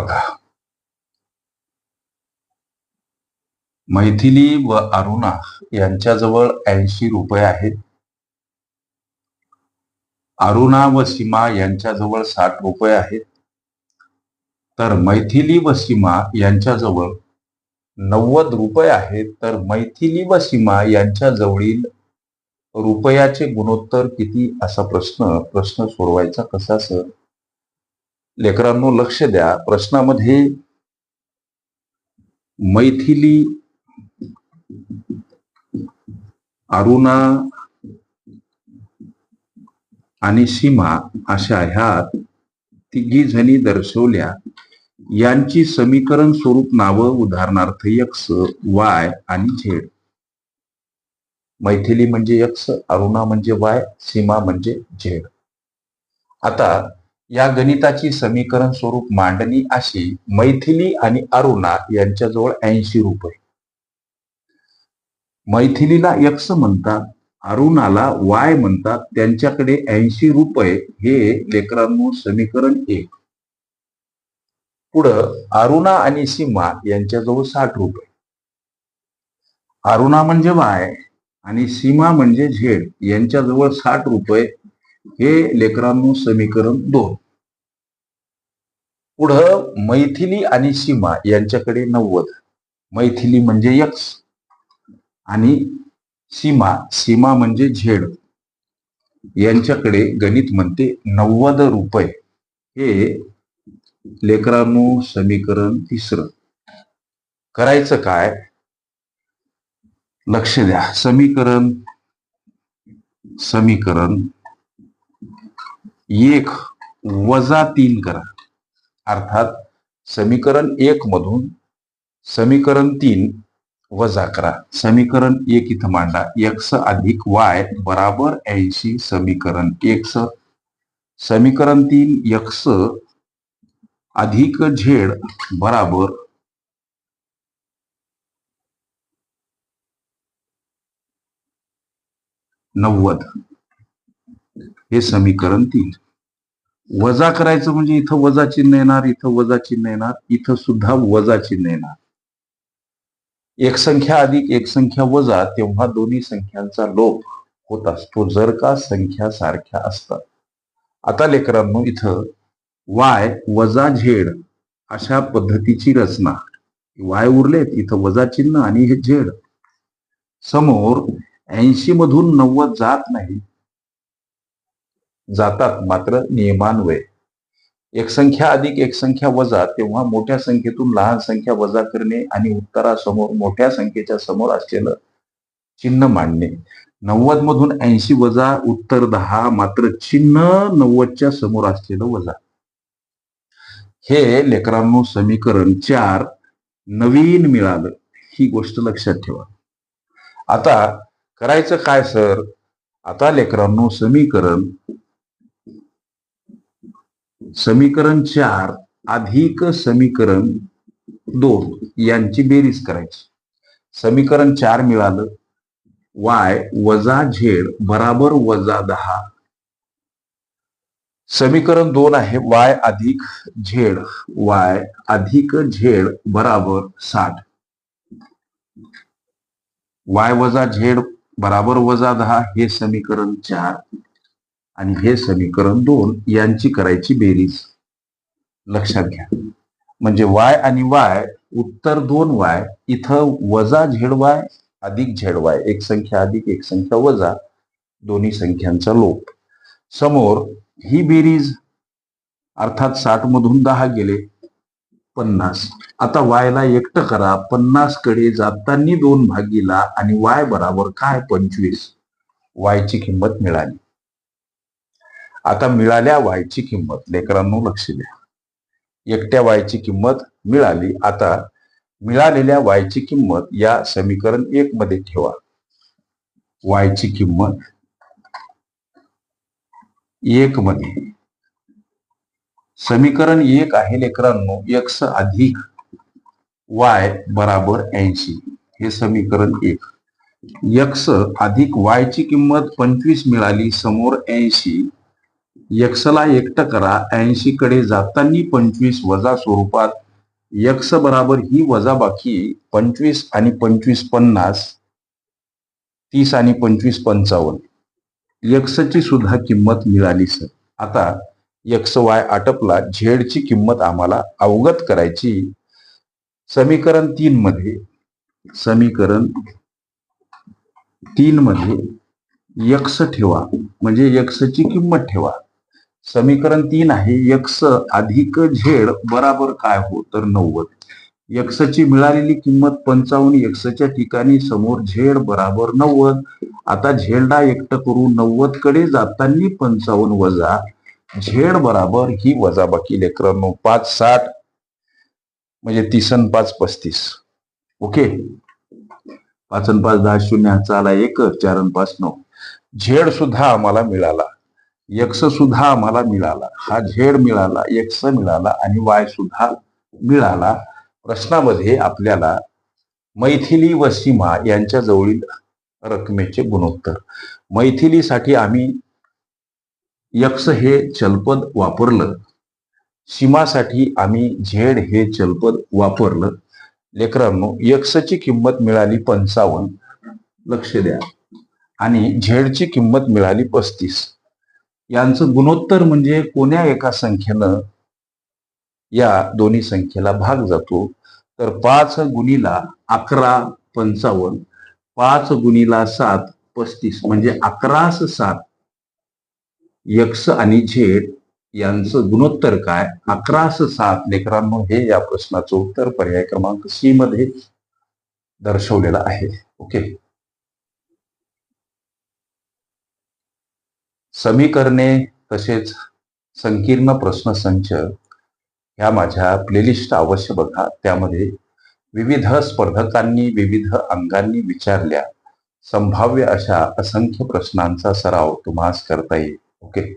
बघा. मैथिली व अरुणा यांच्याजवळ ऐंशी रुपये आहेत. अरुणा व सीमा यांच्याजवळ साठ रुपये आहेत. तर मैथिली व सीमा यांच्याजवळ नव्वद रुपये आहेत. तर मैथिली व सीमा यांच्या जवळील रुपयाचे गुणोत्तर किती? असा प्रश्न प्रश्न सोडवायचा कसा सर? लेकरांनो लक्ष द्या. प्रश्नामध्ये मैथिली अरुणा आणि सीमा अशा ह्या तिघी जणी दर्शवल्या. यांची समीकरण स्वरूप नावं उदाहरणार्थ यक्स वाय आणि झेड. मैथिली म्हणजे यक्स अरुणा म्हणजे वाय सीमा म्हणजे झेड. आता या गणिताची समीकरण स्वरूप मांडणी अशी मैथिली आणि अरुणा यांच्याजवळ ऐंशी रुपये. मैथिलीला यक्ष म्हणतात अरुणाला वाय म्हणतात त्यांच्याकडे ऐंशी रुपये हे लेकरांनो समीकरण एक. पुढं अरुणा आणि सीमा यांच्याजवळ साठ रुपये. अरुणा म्हणजे वाय आणि सीमा म्हणजे झेड यांच्याजवळ साठ रुपये हे लेकरांनो समीकरण दोन. पुढं मैथिली आणि सीमा यांच्याकडे नव्वद. मैथिली म्हणजे यक्स आणि सीमा सीमा म्हणजे झेड. यांच्याकडे गणित म्हणते नव्वद रुपये. हे लेकरांनो समीकरण तिसरं. करायचं काय? लक्ष द्या. समीकरण समीकरण एक वजा तीन करा. अर्थात समीकरण एक मधून समीकरण तीन वजा करा. समीकरण एक इथं मांडा. एक्स अधिक वाय बराबर ऐंशी समीकरण एक्स. समीकरण तीन एक्स अधिक झेड बराबर नव्वद. हे समीकरण तीन. वजा करायचं म्हणजे इथं वजा चिन्ह येणार इथं वजा चिन्ह येणार इथं सुद्धा वजा चिन्ह येणार. एक संख्या अधिक एक संख्या वजा तेव्हा दोन्ही संख्यांचा लोप होत असतो. जर का संख्या सारख्या असतात. आता लेकरांनो इथं वाय वजा झेड अशा पद्धतीची रचना. वाय उरलेत इथं वजा चिन्ह आणि हे झेड समोर ऐंशी मधून नव्वद जात नाही. जातात मात्र नियमान्वये एक संख्या अधिक एक संख्या वजा तेव्हा मोठ्या संख्येतून लहान संख्या वजा करणे आणि उत्तरासमोर मोठ्या संख्येच्या समोर असलेलं चिन्ह मांडणे. नव्वद मधून ऐंशी वजा उत्तर दहा मात्र चिन्ह नव्वदच्या समोर असलेलं वजा. हे लेकरांनो समीकरण चार नवीन मिळालं. ही गोष्ट लक्षात ठेवा. आता करायचं काय सर? आता लेकरांनो समीकरण समीकरण चार अधिक समीकरण दोन यांची बेरीज करायची. समीकरण चार मिळालं. वाय वजा झेड बराबर वजा दहा. समीकरण दोन आहे. वाय अधिक झेड. वाय अधिक झेड बराबर साठ. वाय वजा झेड बराबर वजा दहा हे समीकरण चार. आणि हे समीकरण दोन यांची करायची बेरीज. लक्षात घ्या. म्हणजे वाय आणि वाय उत्तर दोन वाय इथं वजा झेड वाय अधिक झेड वाय. एक संख्या अधिक एक संख्या वजा. दोन्ही संख्यांचा लोप. समोर ही बेरीज अर्थात साठ मधून दहा गेले पन्नास. आता वायला एकटं करा. पन्नासकडे जातानी दोन भागीला आणि वाय बराबर काय? पंचवीस. वायची किंमत मिळाली. आता मिळाल्या वायची किंमत. लेकरांनो लक्ष द्या. एकट्या वायची किंमत मिळाली. आता मिळालेल्या वायची किंमत या समीकरण एक मध्ये ठेवा. वायची किंमत एक मध्ये. समीकरण एक आहे लेकरांनो एक्स अधिक वाय बराबर ऐंशी. हे समीकरण एक. यक्स अधिक वायची किंमत पंचवीस मिळाली समोर ऐंशी. यक्षला एकटं करा ऐंशी कडे जातानी पंचवीस वजा स्वरूपात. यक्ष बराबर ही वजाबाकी पंचवीस आणि पंचवीस पन्नास तीस आणि पंचवीस पंचावन्न. यक्षची सुद्धा किंमत मिळाली सर. आता यक्ष वाय आटपला झेडची किंमत आम्हाला अवगत करायची. समीकरण तीन मध्ये समीकरण तीन मध्ये यक्ष ठेवा म्हणजे यक्षची किंमत ठेवा. समीकरण तीन आहे यक्स अधिक झेड बराबर काय हो? तर नव्वद. यक्सची मिळालेली किंमत पंचावन्न यक्सच्या ठिकाणी समोर झेड बराबर नव्वद. आता झेडला एकट करू नव्वदकडे जाताना पंचावन्न वजा झेड बराबर ही वजाबाकी लेकरांनो पाच साठ म्हणजे तीस पाच पस्तीस. ओके? पाच पाच दहा शून्य चाला एक चार पाच नऊ. झेड सुद्धा आम्हाला मिळाला. यक्ष सुद्धा आम्हाला मिळाला. हा झेड मिळाला यक्ष मिळाला आणि वाय सुद्धा मिळाला. प्रश्नामध्ये आपल्याला मैथिली व सीमा यांच्या जवळील रकमेचे गुणोत्तर. मैथिलीसाठी आम्ही यक्ष हे चलपद वापरलं. सीमासाठी आम्ही झेड हे चलपद वापरलं. लेकरांनो यक्षची किंमत मिळाली पंचावन्न. लक्ष द्या. आणि झेडची किंमत मिळाली पस्तीस. यांचं गुणोत्तर म्हणजे कोण्या एका संख्येनं या दोन्ही संख्येला भाग जातो? तर पाच गुणीला अकरा पंचावन्न पाच गुणीला सात पस्तीस म्हणजे अकरास सात. यक्ष आणि झेड यांचं गुणोत्तर काय? अकरास सात. लेकरांनो हे या प्रश्नाचं उत्तर पर्याय क्रमांक सी मध्ये दर्शवलेलं आहे. ओके? समीकरणे तसेच संकीर्ण प्रश्नसंच ह्या माझ्या प्लेलिस्ट अवश्य बघा. त्यामध्ये विविध स्पर्धकांनी विविध अंगांनी विचारल्या. संभाव्य अशा असंख्य प्रश्नांचा सराव तुम्हास करता येईल. ओके?